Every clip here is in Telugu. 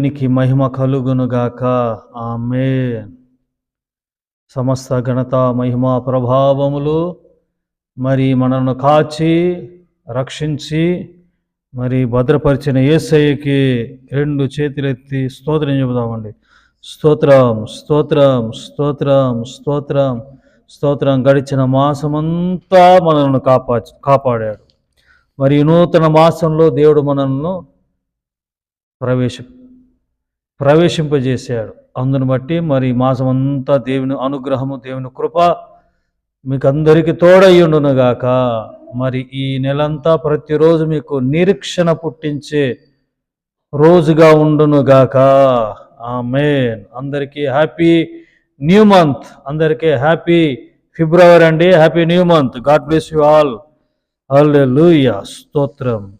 నీకి మహిమ కలుగునుగాక. ఆమె సమస్త ఘనత మహిమ ప్రభావములు మరి మనల్ని కాచి రక్షించి మరి భద్రపరిచిన ఏసయ్యకి రెండు చేతులెత్తి స్తోత్రం చెబుదామండి. స్తోత్రం స్తోత్రం స్తోత్రం స్తోత్రం స్తోత్రం. గడిచిన మాసమంతా మనల్ని కాపా కాపాడాడు. మరి నూతన మాసంలో దేవుడు మనల్ని ప్రవేశ ప్రవేశింపజేశాడు. అందును బట్టి మరి మాసమంతా మాసం అంతా దేవుని అనుగ్రహము దేవుని కృప మీకు అందరికీ తోడయ్యుండునుగాక. మరి ఈ నెలంతా ప్రతిరోజు మీకు నిరీక్షణ పుట్టించే రోజుగా ఉండునుగాక. మెయిన్ అందరికీ హ్యాపీ న్యూ మంత్. అందరికీ హ్యాపీ ఫిబ్రవరి అండి. Happy new month. God bless you all. Hallelujah. స్తోత్రం.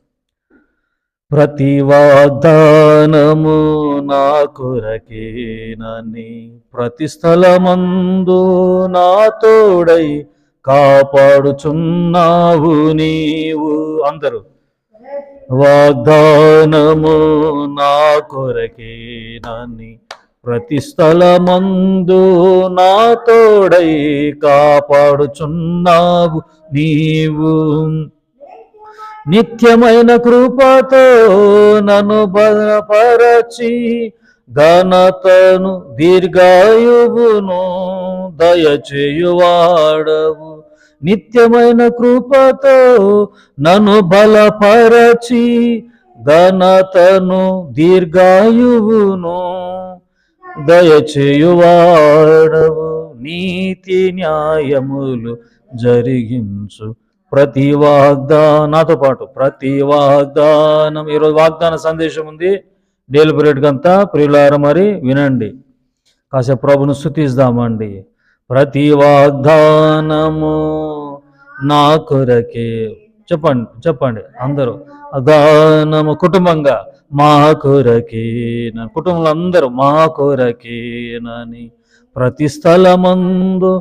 ప్రతి వాగ్దానము నా కొరకేనని ప్రతి స్థలమందు నా తోడై కాపాడుచున్నావు నీవు అందరూ. వాగ్దానము నా కొరకేనని ప్రతి స్థలమందు నా తోడై కాపాడుచున్నావు నీవు. నిత్యమైన కృపతో నన్ను బలపరచి ఘనతను దీర్ఘాయువును దయచేయువాడవు. నిత్యమైన కృపతో నన్ను బలపరచి ఘనతను దీర్ఘాయువును దయచేయువాడవు. నీతి న్యాయములు జరిగించు. ప్రతి వాగ్దానాతో పాటు ప్రతి వాగ్దానం ఈరోజు వాగ్దాన సందేశం ఉంది. డెలిబరేట్ అంతా ప్రియులార మరి వినండి. కాసేపు ప్రభును స్థుతిస్తామండి ప్రతి వాగ్దానము నా కొరకే. చెప్పండి చెప్పండి అందరూ. దానము కుటుంబంగా మా కొరకే కుటుంబంలో అందరూ మా కొరకేనని ప్రతి స్థలమందు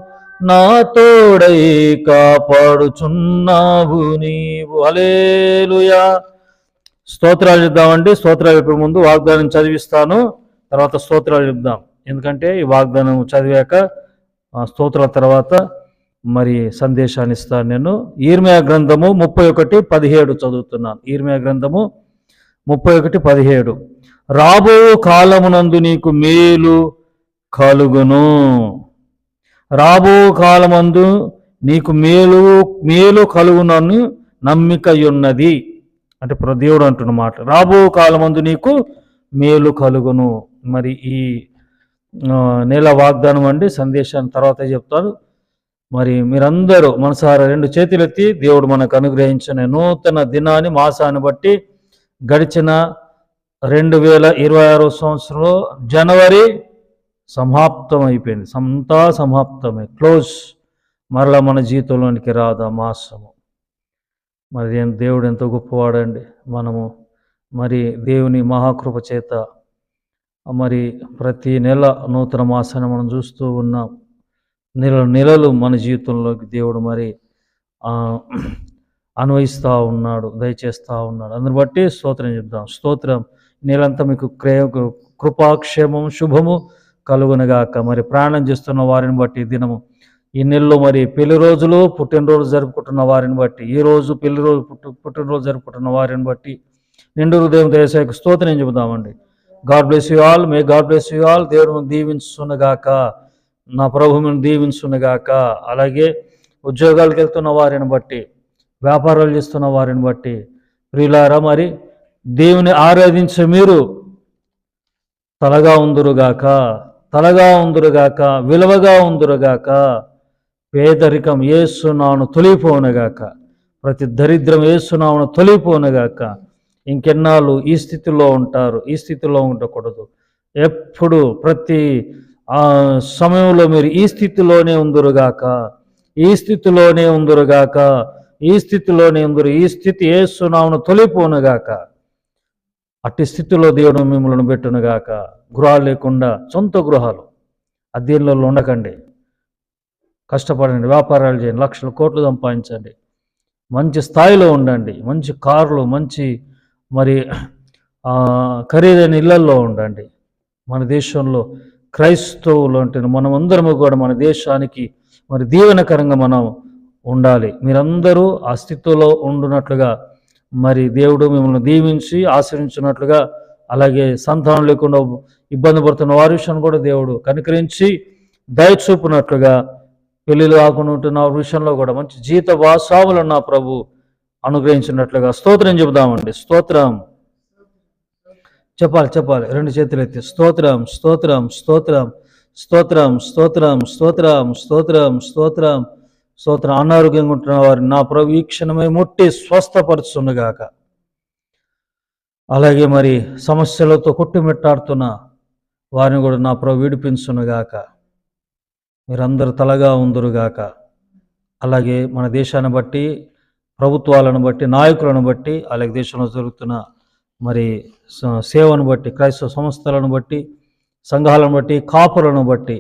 నా తోడై కాపాడుచున్నావు నీవు. అలేలుయా స్తోత్రాలు చెప్దామండి. స్తోత్రాలు చెప్పే ముందు వాగ్దానం చదివిస్తాను. తర్వాత స్తోత్రాలు చెప్దాం. ఎందుకంటే ఈ వాగ్దానం చదివాక ఆ స్తోత్రాల తర్వాత మరి సందేశాన్ని ఇస్తాను నేను. ఈర్మయా గ్రంథము ముప్పై ఒకటి పదిహేడు చదువుతున్నాను. ఈర్మయా గ్రంథము ముప్పై ఒకటి పదిహేడు. రాబో కాలమునందు నీకు మేలు కలుగును. రాబో కాలమందు నీకు మేలు మేలు కలుగునని నమ్మిక ఉన్నది అంటే ప్ర- దేవుడు అంటున్న మాట రాబో కాలమందు నీకు మేలు కలుగును. మరి ఈ నేల వాగ్దానం అండి సందేశాన్ని తర్వాత చెప్తాను. మరి మీరందరూ మనసారా రెండు చేతులెత్తి దేవుడు మనకు అనుగ్రహించిన నూతన దినాన్ని మాసాన్ని బట్టి గడిచిన రెండు వేల ఇరవై ఆరో సంవత్సరంలో జనవరి సమాప్తం అయిపోయింది అంతా సమాప్తమే. క్లోజ్. మరలా మన జీవితంలోనికి రాదు ఆ మాసము. మరి దేవుడు ఎంతో గొప్పవాడండి. మనము మరి దేవుని మహాకృప చేత మరి ప్రతి నెల నూతన మాసాన్ని మనం చూస్తూ ఉన్నాం. నెల నెలలు మన జీవితంలోకి దేవుడు మరి అన్వయిస్తూ ఉన్నాడు దయచేస్తూ ఉన్నాడు. అందుని బట్టి స్తోత్రం చెప్దాం. స్తోత్రం. నెలంతా మీకు క్రే కృపాక్షేమం శుభము కలుగునగాక. మరి ప్రాణం చేస్తున్న వారిని బట్టి దినము ఈ నెలలో మరి పెళ్ళి రోజులు పుట్టినరోజు జరుపుకుంటున్న వారిని బట్టి ఈ రోజు పెళ్ళి రోజు పుట్టు పుట్టినరోజు జరుపుకుంటున్న వారిని బట్టి నిండు హృదయం దేశానికి స్తోత్రం చెబుదామండి. God bless you all. May God bless you all. దేవుడు దీవించునుగాక. నా ప్రభు దీవించునుగాక. అలాగే ఉద్యోగాలకు వెళ్తున్న వారిని బట్టి వ్యాపారాలు చేస్తున్న వారిని బట్టి ప్రియులారా మరి దేవుని ఆరాధించే మీరు తలగా ఉందురుగాక. తలగా ఉందురుగాక విలువగా ఉందురుగాక పేదరికం ఏసునాను తొలిపోనుగాక ప్రతి దరిద్రం ఏసునాను తొలిపోనుగాక ఇంకెన్నాళ్ళు ఈ స్థితిలో ఉంటారు ఈ స్థితిలో ఉండకూడదు. ఎప్పుడు ప్రతి ఆ సమయంలో మీరు ఈ స్థితిలోనే ఉందురుగాక ఈ స్థితిలోనే ఉందురుగాక ఈ స్థితిలోనే ఉందరు ఈ స్థితి ఏసునామును తొలిపోనుగాక అట్టి స్థితిలో దేవుడు మిమ్మల్ని పెట్టునుగాక. గృహాలు లేకుండా సొంత గృహాలు. అద్దీన్లలో ఉండకండి. కష్టపడండి. వ్యాపారాలు చేయండి. లక్షల కోట్లు సంపాదించండి. మంచి స్థాయిలో ఉండండి. మంచి కార్లు మంచి మరి ఖరీదైన ఇళ్ళల్లో ఉండండి. మన దేశంలో క్రైస్తవులు అంటే మనమందరము కూడా మన దేశానికి మరి దీవెనకరంగా మనం ఉండాలి. మీరందరూ ఆ స్థితిలో ఉండునట్లుగా మరి దేవుడు మిమ్మల్ని దీవించి ఆశ్రయించినట్లుగా అలాగే సంతానం లేకుండా ఇబ్బంది పడుతున్న వారి విషయాన్ని కూడా దేవుడు కనికరించి దయచూపునట్లుగా పెళ్ళిళ్ళు కాకుండా ఉంటున్న విషయంలో కూడా మంచి జీత వాసాములు నా ప్రభు అనుగ్రహించినట్లుగా స్తోత్రం చెబుదామండి. స్తోత్రం. చెప్పాలి చెప్పాలి. రెండు చేతులు ఎత్తి. స్తోత్రం స్తోత్రం స్తోత్రం స్తోత్రం స్తోత్రం స్తోత్రం స్తోత్రం స్తోత్రం స్తోత్రం. అనారోగ్యంగా ఉంటున్న వారిని నా ప్రభు ఈ క్షణమే ముట్టి స్వస్థపరుచుండగాక. అలాగే మరి సమస్యలతో కొట్టుమిట్టాడుతున్న వారిని కూడా నా ప్రభు విడిపించునుగాక. మీరందరూ తలగా ఉందరుగాక. అలాగే మన దేశాన్ని బట్టి ప్రభుత్వాలను బట్టి నాయకులను బట్టి అలాగే దేశంలో జరుగుతున్న మరి సేవను బట్టి క్రైస్తవ సంస్థలను బట్టి సంఘాలను బట్టి కాపులను బట్టి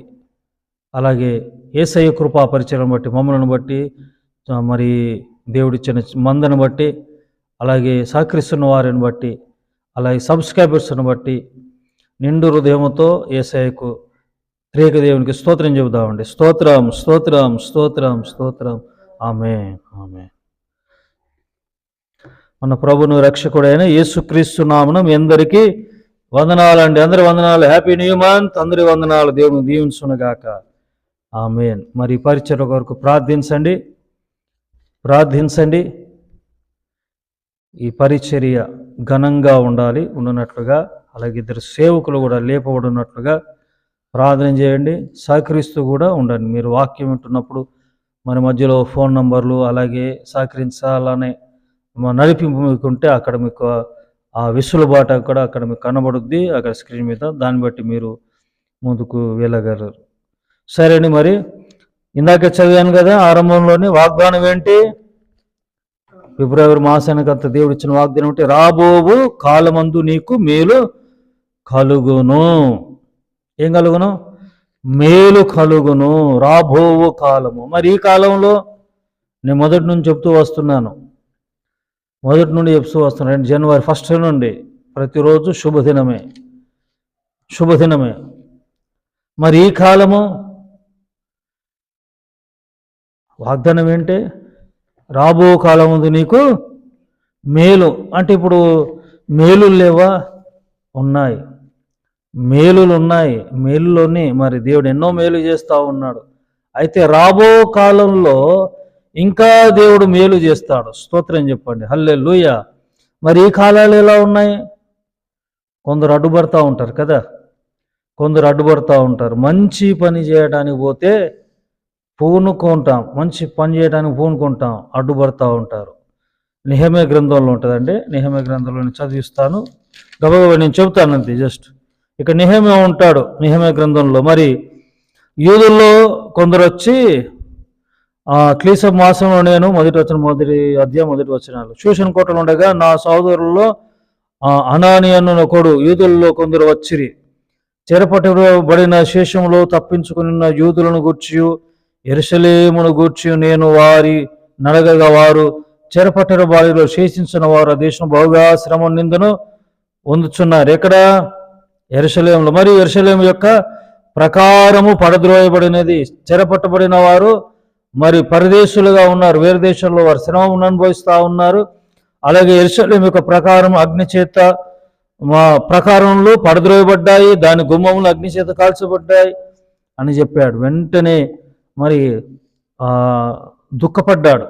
అలాగే ఏసయ్య కృపా పరిచయం బట్టి మమ్మలను బట్టి మరి దేవుడిచ్చిన మందను బట్టి అలాగే సహకరిస్తున్న వారిని బట్టి అలాగే సబ్స్క్రైబర్స్ను బట్టి నిండు హృదయముతో ఏసఐకు త్రేక దేవునికి స్తోత్రం చెబుదామండి స్తోత్రం స్తోత్రం స్తోత్రం స్తోత్రం. ఆమె ఆమె మన ప్రభును రక్షకుడైన యేసుక్రీస్తు నామనం మీ అందరికీ వందనాలు అండి. అందరి వందనాలు. హ్యాపీ న్యూ మంత్ అందరి వందనాలు. దేవుని దీవించునుగాక. ఆమెన్. మరి పరిచయ కొరకు ప్రార్థించండి. ప్రార్థించండి. ఈ పరిచర్య ఘనంగా ఉండాలి ఉండనట్లుగా అలాగే ఇద్దరు సేవకులు కూడా లేపబడినట్లుగా ప్రార్థన చేయండి. సహకరిస్తూ కూడా ఉండండి. మీరు వాక్యం వింటున్నప్పుడు మన మధ్యలో ఫోన్ నంబర్లు అలాగే సహకరించాలనే నడిపింపు మీకు ఉంటే అక్కడ మీకు ఆ వెసులుబాటు కూడా అక్కడ మీకు కనబడుద్ది. అక్కడ స్క్రీన్ మీద దాన్ని బట్టి మీరు ముందుకు వెళ్ళగలరు. సరే అండి మరి. ఇందాక చదివాను కదా ఆరంభంలోనే వాగ్దానం ఏంటి? ఫిబ్రవరి మాసానికి అంత దేవుడు ఇచ్చిన వాగ్దానం అంటే రాబోవు కాలమందు నీకు మేలు కలుగును. ఏం కలుగును? మేలు కలుగును. రాబోవు కాలము. మరి ఈ కాలంలో నేను మొదటి నుంచి చెప్తూ వస్తున్నాను. మొదటి నుండి చెప్తూ వస్తున్నాను. జనవరి ఫస్ట్ నుండి ప్రతిరోజు శుభదినమే. శుభదినమే. మరి ఈ కాలము వాగ్దానం ఏంటి? రాబో కాలం ఉంది నీకు మేలు. అంటే ఇప్పుడు మేలు లేవా? ఉన్నాయి. మేలులు ఉన్నాయి మేలులోని మరి దేవుడు ఎన్నో మేలు చేస్తూ ఉన్నాడు. అయితే రాబో కాలంలో ఇంకా దేవుడు మేలు చేస్తాడు. స్తోత్రం చెప్పండి. హల్లే మరి ఈ కాలాలు ఎలా ఉన్నాయి? కొందరు అడ్డుపడతా ఉంటారు కదా? కొందరు అడ్డుపడతా ఉంటారు. మంచి పని చేయడానికి పోతే పూనుకుంటాం. మంచి పని చేయడానికి పూనుకుంటాం. అడ్డుపడతా ఉంటారు. నిహమే గ్రంథంలో ఉంటుందండి. నిహమే గ్రంథంలో నేను చదివిస్తాను. గబగబా నేను చెబుతాను అంతే జస్ట్. ఇక నిహమే ఉంటాడు నిహమే గ్రంథంలో. మరి యూదుల్లో కొందరు వచ్చి క్లీస మాసంలో నేను మొదటి వచ్చిన మొదటి అధ్యాయం మొదటి వచ్చినాలు ట్యూషన్ కోటలు ఉండగా నా సోదరుల్లో అనాని అన్న ఒకడు యూదుల్లో కొందరు వచ్చిరి. చెరపట్టబడిన శేషంలో తప్పించుకున్న యూదులను గుర్చి ఎరుసలేమును గూర్చి నేను వారి నడగగా వారు చెరపట్టర బాలిలో శేషించిన వారు ఆ దేశం బహుగా శ్రమ నిందను పొందుచున్నారు ఎక్కడ? ఎరుసలేములు మరియు ఎరుసలేము యొక్క ప్రకారము పడద్రోయబడినది. చెరపట్టబడిన వారు మరి పరదేశులుగా ఉన్నారు. వేరే దేశంలో వారు శ్రమను అనుభవిస్తూ ఉన్నారు. అలాగే ఎరుసలేం యొక్క ప్రకారం అగ్నిచేత మా ప్రకారంలో పడద్రోయబడ్డాయి. దాని గుమ్మములు అగ్నిచేత కాల్చబడ్డాయి అని చెప్పాడు. వెంటనే మరి దుఃఖపడ్డాడు.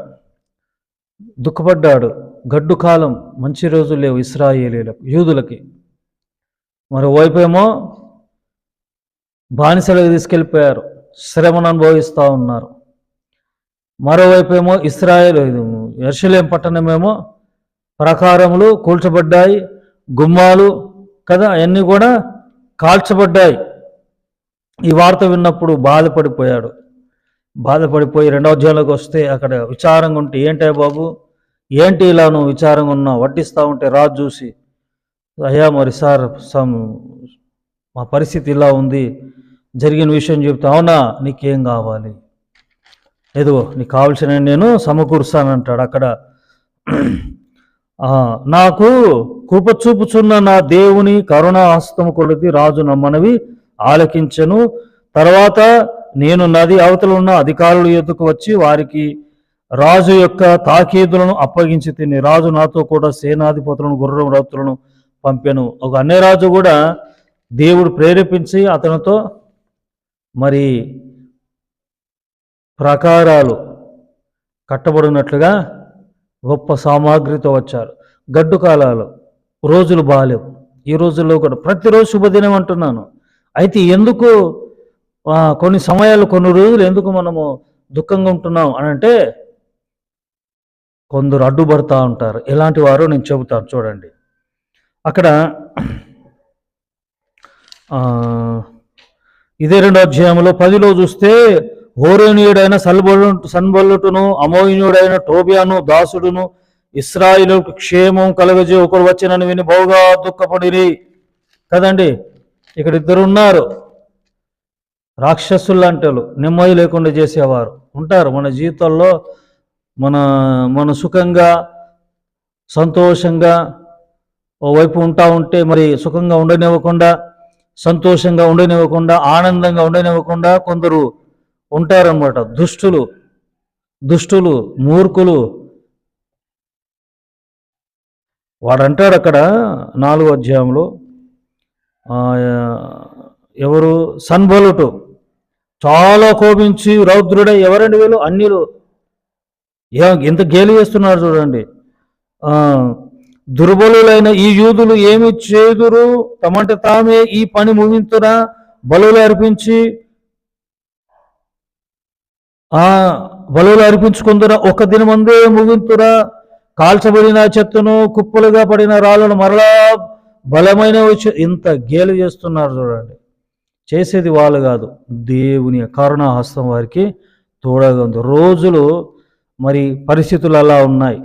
దుఃఖపడ్డాడు. గడ్డు కాలం మంచి రోజులు లేవు ఇస్రాయేలీలకు యూదులకి. మరోవైపు ఏమో బానిసలకు తీసుకెళ్ళిపోయారు. శ్రమను అనుభవిస్తూ ఉన్నారు. మరోవైపు ఏమో ఇస్రాయేల్ ఎర్షలేం పట్టణమేమో ప్రకారములు కూల్చబడ్డాయి గుమ్మాలు కదా అవన్నీ కూడా కాల్చబడ్డాయి. ఈ వార్త విన్నప్పుడు బాధపడిపోయాడు. బాధపడిపోయి రెండవ అధ్యాయంలోకి వస్తే అక్కడ విచారంగా ఉంటే ఏంటే బాబు? ఏంటి ఇలా నువ్వు విచారంగా ఉన్నావు? వడ్డిస్తూ ఉంటే రాజు చూసి అయ్యా మరి సార్ సమ్ మా పరిస్థితి ఇలా ఉంది. జరిగిన విషయం చెప్తే. అవునా? నీకేం కావాలి? ఏదో నీకు కావాల్సిన నేను సమకూరుస్తానంటాడు అక్కడ నాకు కృప చూపుచున్న నా దేవుని కరుణా హస్తము కొలది రాజు నమ్మనవి ఆలకించను. తర్వాత నేను నది అవతల ఉన్న అధికారుల ఎద్దుకు వచ్చి వారికి రాజు యొక్క తాకీదులను అప్పగించి తిని రాజు నాతో కూడా సేనాధిపతులను గుర్రం రౌతులను పంపాను. ఒక అన్నరాజు కూడా దేవుడు ప్రేరేపించి అతనితో మరి ప్రాకారాలు కట్టబడినట్లుగా గొప్ప సామాగ్రితో వచ్చారు. గడ్డు కాలాలు రోజులు బాగాలేవు ఈ రోజుల్లో కూడా ప్రతిరోజు శుభదినం అంటున్నాను. అయితే ఎందుకు కొన్ని సమయాలు కొన్ని రోజులు ఎందుకు మనము దుఃఖంగా ఉంటున్నాం అని అంటే కొందరు అడ్డుపడతా ఉంటారు. ఎలాంటి వారు నేను చెబుతాను చూడండి. అక్కడ ఇదే రెండో అధ్యాయంలో పదిలో చూస్తే హోరేనియుడైన సల్బొలు సన్బొల్లుటును అమోయినుడైన టోబియాను దాసుడును ఇస్రాయిలకు క్షేమం కలగజే ఒకరు వచ్చినని విని బహుగా దుఃఖపడిరి. కదండి ఇక్కడ ఇద్దరు ఉన్నారు. రాక్షసులు లాంటి నెమ్మది లేకుండా చేసేవారు. ఉంటారు మన జీవితంలో మన మన సుఖంగా సంతోషంగా ఓవైపు ఉంటా ఉంటే మరి సుఖంగా ఉండనివ్వకుండా సంతోషంగా ఉండనివ్వకుండా ఆనందంగా ఉండనివ్వకుండా కొందరు ఉంటారన్నమాట. దుష్టులు దుష్టులు మూర్ఖులు. వాడంటాడు అక్కడ నాలుగో అధ్యాయంలో ఎవరు? సన్బలుటు. చాలా కోపించి రౌద్రుడై ఎవరండి వీళ్ళు? అన్యులు. ఎంత గేలి చేస్తున్నారు చూడండి. దుర్బలులైన ఈ యూదులు ఏమి చేదురు? తమంటే తామే ఈ పని ముగింతురా బలులు అర్పించి ఆ బలులు అర్పించుకుందురా ఒక దినమందే ముగింతురా. కాల్చబడిన చెత్తను కుప్పలుగా పడిన రాళ్ళను మరలా బలమైన వచ్చి ఇంత గేలు చేస్తున్నారు చూడండి. చేసేది వాళ్ళు కాదు. దేవుని కరుణాహస్తం వారికి తోడగా ఉంది. రోజులు మరి పరిస్థితులు అలా ఉన్నాయి.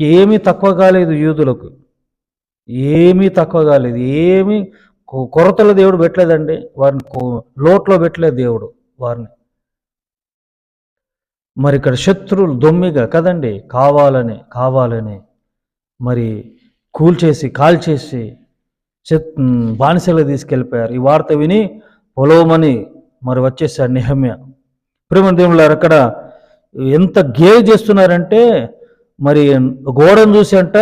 ఏమీ తక్కువ కాలేదు యూదులకు. ఏమీ తక్కువ కాలేదు. ఏమీ కొరతలు దేవుడు పెట్టలేదండి. వారిని లోట్లో పెట్టలేదు దేవుడు వారిని. మరి ఇక్కడ శత్రువులు దొమ్మిగా కదండి. కావాలని కావాలని మరి కూల్చేసి కాల్చేసి బానిసలు తీసుకెళ్ళిపోయారు. ఈ వార్త విని పొలవమని మరి వచ్చేసాడు నిహమ్య. ప్రేమదేవులారు అక్కడ ఎంత గేలి చేస్తున్నారంటే మరి గోడను చూసి అంట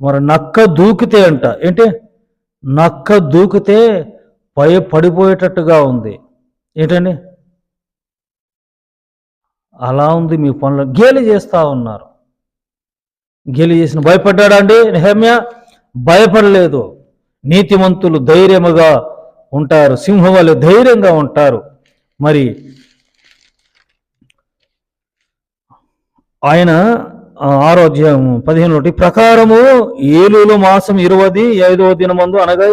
మరి నక్క దూకితే అంట. ఏంటి? నక్క దూకితే పై పడిపోయేటట్టుగా ఉంది. ఏంటండి? అలా ఉంది మీ పనులు. గేలి చేస్తా ఉన్నారు. గేలి చేసిన భయపడ్డాడా అండి నిహమ్య? భయపడలేదు. నీతిమంతులు ధైర్యముగా ఉంటారు సింహం వల్ల ధైర్యంగా ఉంటారు. మరి ఆయన ఆరోగ్యం పదిహేను ఒకటి ప్రకారము ఏలూలు మాసం ఇరవది ఐదవ దినమందు అనగా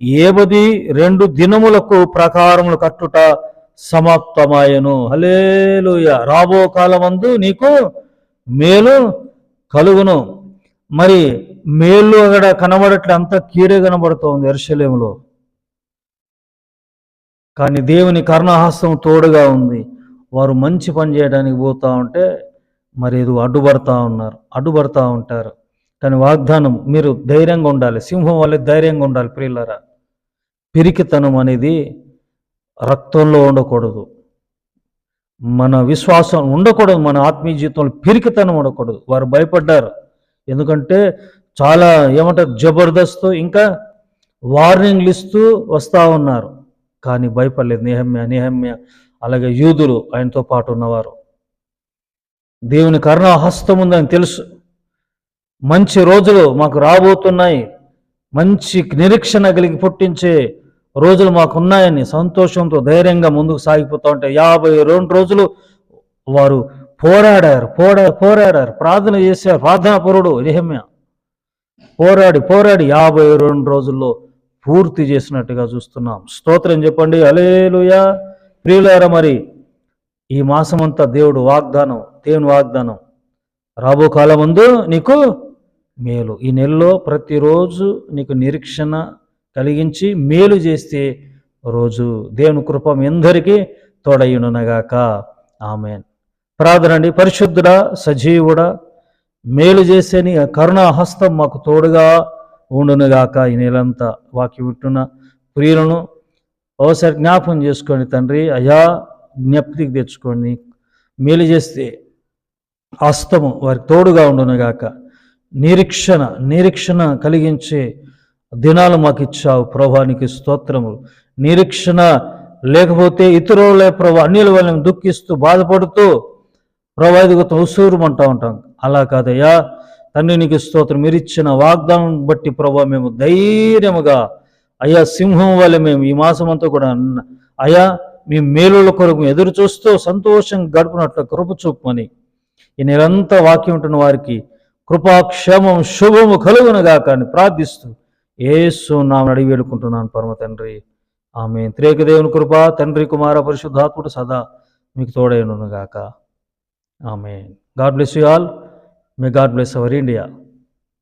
ఏబది రెండు దినములకు ప్రకారములు కట్టుట సమాప్తమాయను. హలేలుయ రాబో కాలమందు నీకు మేలు కలుగును. మరి మేలు అక్కడ కనబడట్లే అంత కీరే కనబడుతోంది ఎర్షలేములో కానీ దేవుని కర్ణహస్తం తోడుగా ఉంది. వారు మంచి పని చేయడానికి పోతా ఉంటే మరి ఏదో అడ్డుపడతా ఉన్నారు అడ్డుపడతా ఉంటారు. కానీ వాగ్దానం మీరు ధైర్యంగా ఉండాలి సింహం వల్ల ధైర్యంగా ఉండాలి ప్రియులరా. పిరికితనం అనేది రక్తంలో ఉండకూడదు. మన విశ్వాసం ఉండకూడదు మన ఆత్మీయ జీవితంలో పిరికితనం ఉండకూడదు. వారు భయపడ్డారు. ఎందుకంటే చాలా ఏమంటారు జబర్దస్త్ ఇంకా వార్నింగ్లు ఇస్తూ వస్తూ ఉన్నారు. కానీ భయపడలేదు నిహమ్య నిహమ్య అలాగే యూదులు ఆయనతో పాటు ఉన్నవారు. దేవుని కరుణ హస్తం ఉందని తెలుసు. మంచి రోజులు మాకు రాబోతున్నాయి. మంచి నిరీక్షణ కలిగి పుట్టించే రోజులు మాకున్నాయని సంతోషంతో ధైర్యంగా ముందుకు సాగిపోతూ ఉంటే యాభై రెండు రోజులు వారు పోరాడారు పోరా పోరాడారు. ప్రార్థన చేశారు ప్రార్థనాపరుడు నిహమ్య. పోరాడి పోరాడి యాభై రెండు రోజుల్లో పూర్తి చేసినట్టుగా చూస్తున్నాం. స్తోత్రం చెప్పండి. అలేలుయా ప్రియులారా మరి ఈ మాసమంతా దేవుడు వాగ్దానం దేవుని వాగ్దానం రాబో కాలం ముందు నీకు మేలు. ఈ నెలలో ప్రతిరోజు నీకు నిరీక్షణ కలిగించి మేలు చేస్తే రోజు దేవుని కృపం ఎందరికీ అందరికీ తోడయ్యునగాక ఆమెన్. ప్రార్థన అండి పరిశుద్ధుడా సజీవుడా మేలు చేసే నీ కరుణాహస్తం మాకు తోడుగా ఉండునుగాక ఈ నెలంతా వాకి వింటున్న ప్రియులను ఒకసారి జ్ఞాపకం చేసుకోండి తండ్రి అయా జ్ఞప్తికి తెచ్చుకోండి మేలు చేస్తే హస్తము వారికి తోడుగా ఉండునుగాక. నిరీక్షణ నిరీక్షణ కలిగించే దినాలు మాకు ఇచ్చావు ప్రభానికి స్తోత్రములు. నిరీక్షణ లేకపోతే ఇతరులే ప్రభా అన్యుల వల్ల దుఃఖిస్తూ బాధపడుతూ ప్రభా ఇదిగో అంటూ ఉంటాం. అలా కాదయ్యా. తండ్రి నీకు స్తోత్రం. మీరు ఇచ్చిన వాగ్దానం బట్టి ప్రభా మేము ధైర్యముగా అయ్యా సింహం వల్ల మేము ఈ మాసం అంతా కూడా అయ్యా మీ మేలుల కొరకు ఎదురు చూస్తూ సంతోషం గడుపునట్లు కృప చూపమని ఈ నిరంతర వాక్యం ఉంటున్న వారికి కృపాక్షేమం శుభము కలుగునగాక అని ప్రార్థిస్తూ ఏసు నామని అడిగి వేడుకుంటున్నాను పరమ తండ్రి. ఆమె త్రేక దేవుని కృప తండ్రి కుమార పరిశుద్ధాత్ముడు సదా మీకు తోడైనగాక Amen. God bless you all. May God bless our India.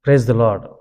Praise the Lord.